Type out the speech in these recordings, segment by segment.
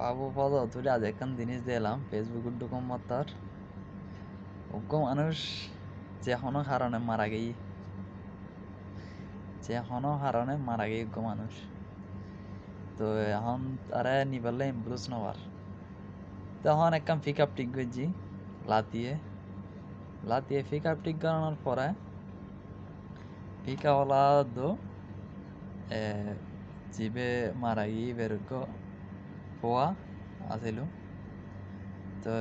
বাবু পদ তুলে আজ একখান জিনিস দিলাম ফেসবুক ঢুকম মাত্র অজ্ঞ মানুষ যে কোনো কারণে মারা গেই। যে কোনো কারণে মারা গেই অজ্ঞ মানুষ। তো এখন তারা নিবালে ইম্প্রুস নবার। তখন একখান পিক আপ টিক করছি, লাতিয়ে। লাতিয়ে পিক আপ টিক করানোর পরে পিকাওয়ালা দো জিবে মারা গিয়ে বেরোক পোয়া আছিল। তো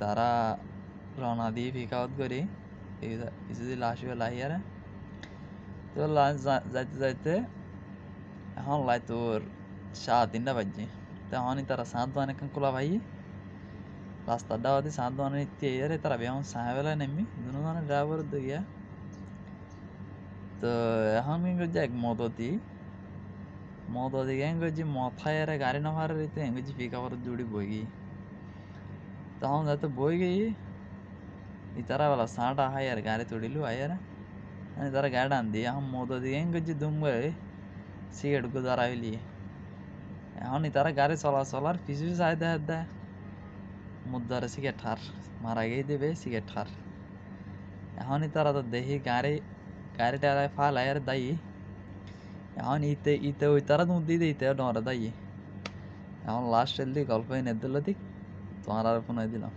তারা রওনা দিয়ে পিকাউট করি কিছু লাশ লাহিয়ারে তো লাশ যাইতে যাইতে এখন লাই তোর সাড়ে তিনটা বাজছে তখনই তারা সাত দোয়ান এখন খোলা ভাই রাস্তার ডাওয়াতে সাত দোয়ানে নিতে ইয়ারে তারা সাহেবেলা নেমে। দুজনের ড্রাইভার দিকে তো এখন কি করছে এক মদতি। মদতি কেন করছি মথায় গাড়ি নামার রইতে হেন করছি পিক আবার জুড়ি বই গই তখন যাতে বই গই ইতারা বেলা সাঁটা হাই আর গাড়ি তুড়িলু আয়ার তারা গাড়ি আন দিয়ে এখন মদতি কেন করছি দুম করে সিগারেট গুজারা হইলি এখন তারা গাড়ি চলা চলার পিছু চাই দেয় দেয় মুদারে সিগারেট ঠার মারা গিয়ে দেবে সিগারেট ঠার এখনই তারা তো দেখি গাড়ি গাড়িটা ফালাই আর দায়ী এখন ইতে ইতে ওই তারা তুমি দিয়ে ইতে ডরা দাই এখন লাস্ট এল দি গল্প এনে দিল দিক তোমার আর ফোন দিলাম